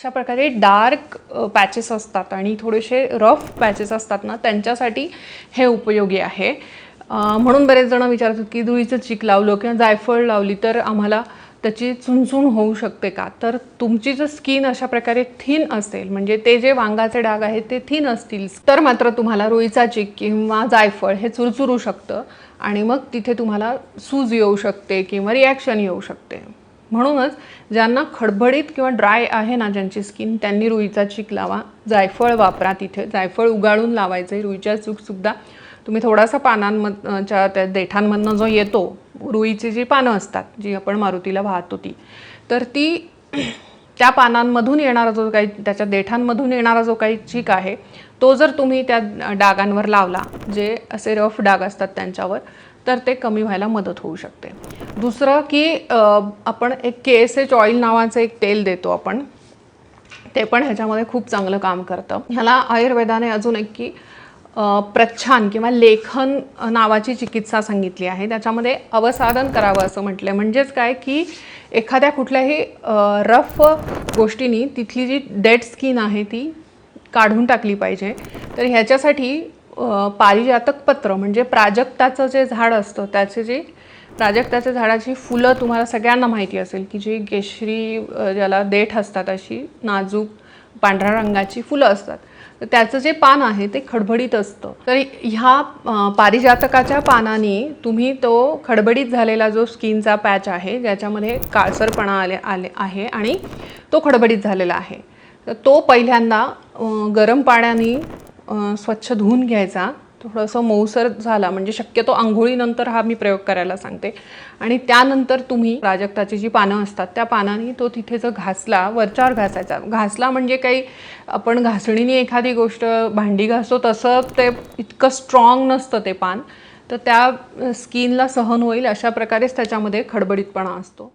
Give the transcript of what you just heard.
अशा प्रकारे dark patches असतात आणि थोडेसे रफ पॅचेस असतात ना त्यांच्यासाठी हे उपयोगी आहे. म्हणून बरेच जण विचारतात की रुईचं चीक लावलं किंवा जायफळ लावली तर आम्हाला त्याची चुणचुण होऊ शकते का? तर तुमची जर स्किन अशा प्रकारे थिन असेल म्हणजे ते जे वांगाचे डाग आहेत ते थिन असतील तर मात्र तुम्हाला रुईचा चीक किंवा जायफळ हे चुरचुरू शकतं आणि मग तिथे तुम्हाला सूज येऊ शकते किंवा रिॲक्शन येऊ शकते. म्हणूनच ज्यांना खडबडीत किंवा ड्राय आहे ना ज्यांची स्किन त्यांनी रुईचा चीक लावा. जायफळ वापरा तिथे. जायफळ उगाळून लावायचं रुईच्या चूकसुद्धा तुम्ही थोडासा पानांमधच्या त्या देठांमधनं जो येतो रुईची जी पानं असतात जी आपण मारुतीला वाहतो ती तर ती त्या पानांमधून येणारा जो काही त्याच्या देठांमधून येणारा जो काही चीक आहे तो जर तुम्ही त्या डागांवर लावला जे असे रफ डाग असतात त्यांच्यावर तर ते कमी व्हायला मदत होऊ शकते. दुसरं की आपण एक के एस एच ऑइल नावाचं एक तेल देतो आपण. ते पण ह्याच्यामध्ये खूप चांगलं काम करतं. ह्याला आयुर्वेदाने अजून एक की प्रच्छान किंवा लेखन नावाची चिकित्सा सांगितली आहे. त्याच्यामध्ये अवसादन करावं असं म्हटलं म्हणजेच काय की एखाद्या कुठल्याही रफ गोष्टीनी तिथली जी डेड स्किन आहे ती काढून टाकली पाहिजे. तर ह्याच्यासाठी पारिजातक पत्र म्हणजे प्राजक्ताचं जे झाड असतं त्याचे जे प्राजक्ताच्या झाडाची फुलं तुम्हाला सगळ्यांना माहिती असेल की जी केशरी ज्याला देठ असतात अशी नाजूक पांढऱ्या रंगाची फुलं असतात. तर त्याचं जे पान आहे ते खडबडीत असतं. तर ह्या पारिजातकाच्या पानाने तुम्ही तो खडबडीत झालेला जो स्किनचा पॅच आहे ज्याच्यामध्ये काळसरपणा आले आले आहे आणि तो खडबडीत झालेला आहे. तर तो पहिल्यांदा गरम पाण्याने स्वच्छ धुवून घ्यायचा. थोडंसं मऊसर झाला म्हणजे शक्यतो आंघोळीनंतर हा मी प्रयोग करायला सांगते. आणि त्यानंतर तुम्ही प्राजक्ताची जी पानं असतात त्या पानांनी तो तिथे जर घासला वरच्यावर घासायचा. घासला म्हणजे काही आपण घासणीने एखादी गोष्ट भांडी घासतो तसं ते इतकं स्ट्रॉंग नसतं ते पान. तर त्या स्किनला सहन होईल अशा प्रकारेच त्याच्यामध्ये खडबडीतपणा असतो.